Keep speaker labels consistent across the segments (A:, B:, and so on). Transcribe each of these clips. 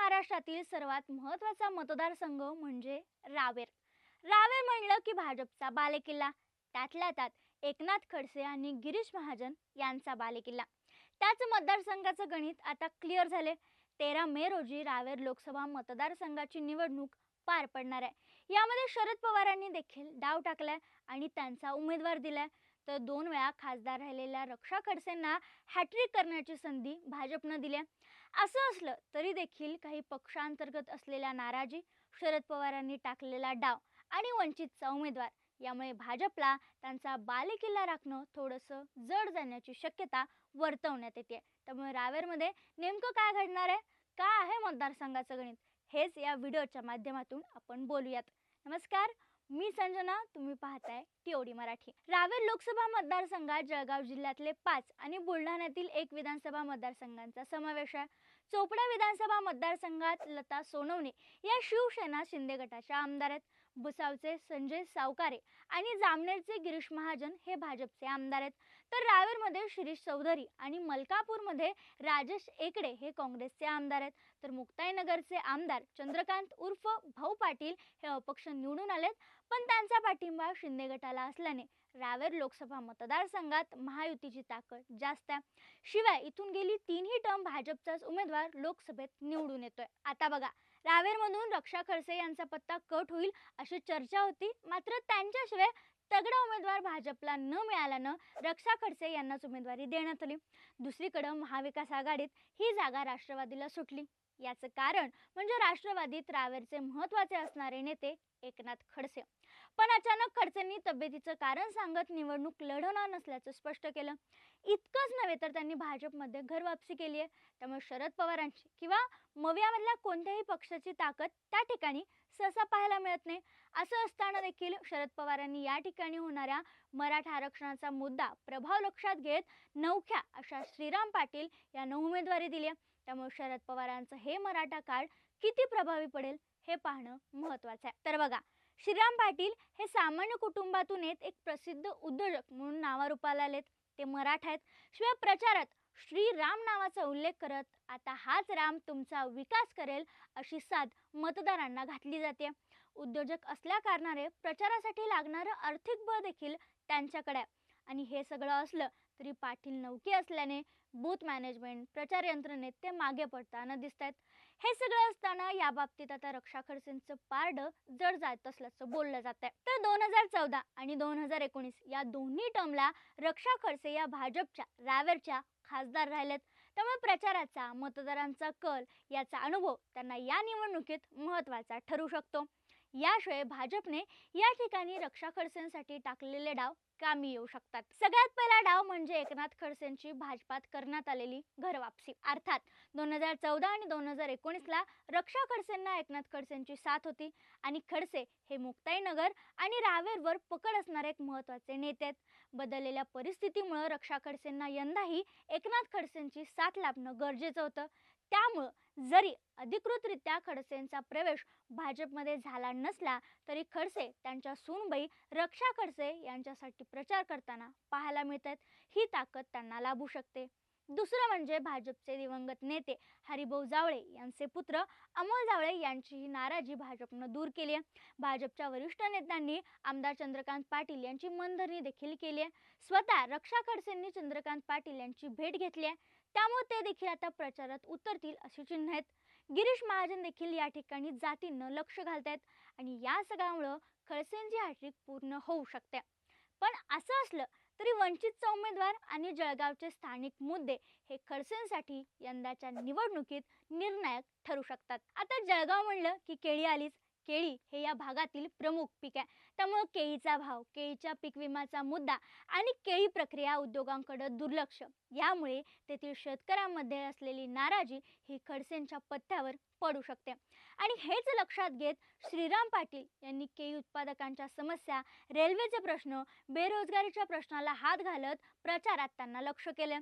A: महाराष्ट्रातील सर्वात महत्त्वाचा मतदारसंघ म्हणजे रावेर. रावेर म्हणलं की भाजपचा बालेकिल्ला. त्यातल्या त्यात एकनाथ खडसे आणि गिरीश महाजन यांचा बालेकिल्ला. त्याच मतदारसंघाचं गणित आता क्लिअर झाले तेरा मे रोजी रावेर लोकसभा मतदारसंघाची निवडणूक पार पडणार आहे. यामध्ये शरद पवारांनी देखील डाव टाकलाय आणि त्यांचा उमेदवार दिलाय. तर दोन वेळा खासदार राहिलेल्या रक्षा खडसेंना हॅट्रिक करण्याची संधी भाजपनं दिली असं असलं तरी देखील काही पक्षांतर्गत असलेल्या नाराजी शरद पवारांनी टाकलेला डाव आणि वंचितचा उमेदवार यामुळे भाजपला त्यांचा बालेकिल्ला राखणं थोडंसं जड जाण्याची शक्यता वर्तवण्यात येते. त्यामुळे रावेरमध्ये नेमकं काय घडणार आहे? काय आहे मतदारसंघाचं गणित? हेच या व्हिडिओच्या माध्यमातून आपण बोलूयात. नमस्कार. मी संजना तुम्ही पाहताय टीओडी मराठी. रावेर लोकसभा मतदारसंघात जळगाव जिल्ह्यातले पाच आणि बुलढाण्यातील एक विधानसभा मतदारसंघांचा समावेश आहे. चोपडा विधानसभा मतदारसंघात लता सोनवणे या शिवसेना शिंदे गटाच्या आमदार आहेत. भुसावचे संजय सावकारे आणि जामनेरचे गिरीश महाजन हे भाजपचे आमदार आहेत. तर रावेरमध्ये शिरीष चौधरी आणि मलकापूरमध्ये राजेश एकडे हे काँग्रेसचे आमदार आहेत. तर मुक्ताईनगरचे आमदार चंद्रकांत उर्फ भाऊ पाटील हे अपक्ष निवडून आलेत. पण त्यांचा पाठिंबा शिंदे गटाला असल्याने रावेर लोकसभा मतदारसंघात महायुतीची ताकद जास्त आहे. शिवाय इथून गेली तीनही टर्म भाजपचाच उमेदवार लोकसभेत निवडून येतोय. आता बघा रावेरमधून रक्षा खडसे यांचा पत्ता कट होईल अशी चर्चा होती. मात्र त्यांच्याशिवाय तगडा उमेदवार भाजपला न मिळाल्यानं रक्षा खडसे यांनाच उमेदवारी देण्यात आली. दुसरीकडं महाविकास आघाडीत ही जागा राष्ट्रवादीला सुटली. याचं कारण म्हणजे राष्ट्रवादीत रावेरचे महत्त्वाचे असणारे नेते एकनाथ खडसे. पण अचानक खडसेंनी तब्येतीचं कारण सांगत निवडणूक लढवणार नसल्याचं स्पष्ट केलं. इतकंच नव्हे तर त्यांनी भाजपमध्ये घर वापसी केली आहे. त्यामुळे शरद पवारांची किंवा मवियामधल्या कोणत्याही पक्षाची ताकद त्या ठिकाणी सहसा पाहायला मिळत नाही. असं असताना देखील शरद पवारांनी या ठिकाणी होणाऱ्या मराठा आरक्षणाचा मुद्दा प्रभाव लक्षात घेत नवख्या अशा श्रीराम पाटील यांना उमेदवारी दिली आहे. त्यामुळे शरद पवारांचं हे मराठा कार्ड किती प्रभावी पडेल हे पाहणं महत्त्वाचं आहे. तर बघा श्रीराम पाटील हे सामान्य कुटुंबातून येत एक प्रसिद्ध उद्योजक म्हणून नावारूपाला आलेत. ते मराठा आहेत. शिवाय प्रचारात श्रीराम नावाचा उल्लेख करत आता हाच राम तुमचा विकास करेल अशी साथ मतदारांना घातली जाते. उद्योजक असल्या कारणाने प्रचारासाठी लागणारं आर्थिक बळ देखील त्यांच्याकडे आहे. आणि हे सगळं असलं तरी पाटील नौकी असल्याने बूथ मॅनेजमेंट प्रचार यंत्रणेत ते मागे पडताना दिसत आहेत हे सगळं असताना या बाबतीत आता रक्षा खडसेंचं पारडं जड जात असल्याचं बोललं जात आहे तर दोन हजार चौदा आणि दोन हजार एकोणीस या दोन्ही टर्मला रक्षा खडसे या भाजपच्या रावेरच्या खासदार राहिलेत. त्यामुळे प्रचाराचा मतदारांचा कल याचा अनुभव त्यांना या निवडणुकीत महत्त्वाचा ठरू शकतो. याशिवाय भाजपने या ठिकाणी रक्षा खडसेंसाठी टाकलेले डाव कामी येऊ शकतात. सगळ्यात पहिला डाव म्हणजे एकनाथ खडसेंची भाजपात करण्यात आलेली घरवापसी अर्थात दोन हजार चौदा आणि दोन हजार एकोणीसला रक्षा खडसेंना एकनाथ खडसेंची साथ होती आणि खडसे हे मुक्ताईनगर आणि रावेरवर पकड असणारे एक महत्त्वाचे नेते आहेत. बदललेल्या परिस्थितीमुळं रक्षा खडसेंना यंदाही एकनाथ खडसेंची साथ लाभणं गरजेचं होतं. त्यामुळं जरी अधिकृतरित्या खडसेंचा प्रवेश भाजपमध्ये झाला नसला तरी खडसे त्यांच्या सूनबाई रक्षा खडसे यांच्यासाठी प्रचार करताना पाहायला मिळतात. ही ताकद त्यांना लाभू शकते. दुसरं म्हणजे भाजपचे दिवंगत नेते हरिभाऊ जावळे यांचे पुत्र अमोल जावळे यांची ही नाराजी भाजपनं दूर केली आहे. भाजपच्या वरिष्ठ नेत्यांनी आमदार चंद्रकांत पाटील यांची मनधरणी देखील केली आहे. स्वतः रक्षा खडसेंनी चंद्रकांत पाटील यांची भेट घेतली आहे. त्यामुळे ते देखील आता प्रचारात उतरतील अशी चिन्ह आहेत. गिरीश महाजन देखील या ठिकाणी जातीनं लक्ष घालतायत आणि या सगळ्यामुळं खडसेंची हॅट्रिक पूर्ण होऊ शकते. पण असं असलं तरी वंचितचा उमेदवार आणि जळगावचे स्थानिक मुद्दे हे खडसेंसाठी यंदाच्या निवडणुकीत निर्णायक ठरू शकतात. आता जळगाव म्हणलं की केळी आलीच. केळी हे या भागातील प्रमुख पीक आहे. त्यामुळं केळीचा भाव केळीच्या पीक विम्याचा मुद्दा आणि केळी प्रक्रिया उद्योगांकडे दुर्लक्ष. यामुळे तेथील शेतकऱ्यांमध्ये असलेली नाराजी ही खडसेंच्या पथ्यावर पडू शकते. आणि हेच लक्षात घेत श्रीराम पाटील यांनी केळी उत्पादकांच्या समस्या रेल्वेचे प्रश्न बेरोजगारीच्या प्रश्नाला हात घालत प्रचारात त्यांना लक्ष केले.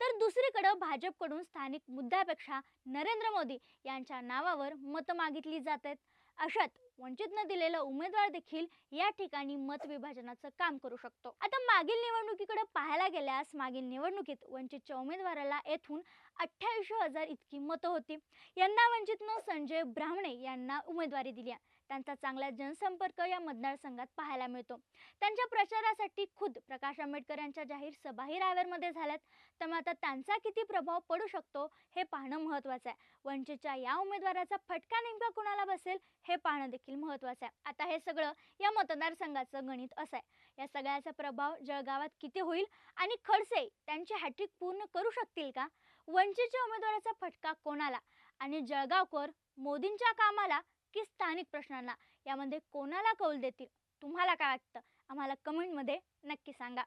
A: तर दुसरीकडं भाजपकडून स्थानिक मुद्द्यापेक्षा नरेंद्र मोदी यांच्या नावावर मतं मागितली जात आहेत. अशात वंचितनं दिलेला उमेदवार देखील या ठिकाणी मतविभाजनाचं काम करू शकतो आता मागील निवडणुकीकडे पाहायला गेल्यास मागील निवडणुकीत वंचितच्या उमेदवाराला येथून अठ्ठ्याऐंशी हजार इतकी मतं होती यंदा वंचितनं संजय ब्राह्मणे यांना उमेदवारी दिली आहे. त्यांचा चांगला जनसंपर्क या मतदारसंघात पाहायला मिळतो. त्यांच्या प्रचारासाठी खुद प्रकाश आंबेडकर यांच्या जाहीर सभाही रावेरमध्ये झाल्यात. त्यामुळे आता त्यांचा किती प्रभाव पडू शकतो हे पाहणं महत्त्वाचं आहे. वंचितच्या या उमेदवाराचा फटका नेमका कुणाला बसेल हे पाहणं देखील महत्त्वाचं आहे. आता हे सगळं या मतदारसंघाचं गणित असं आहे. या सगळ्याचा प्रभाव जळगावात किती होईल आणि खडसे त्यांची हॅट्रिक पूर्ण करू शकतील का? वंचितच्या उमेदवाराचा फटका कोणाला? आणि जळगावकर मोदींच्या कामाला की स्थानिक प्रश्नांना यामध्ये कोणाला कौल देतील? तुम्हाला काय वाटतं? आम्हाला कमेंटमध्ये नक्की सांगा.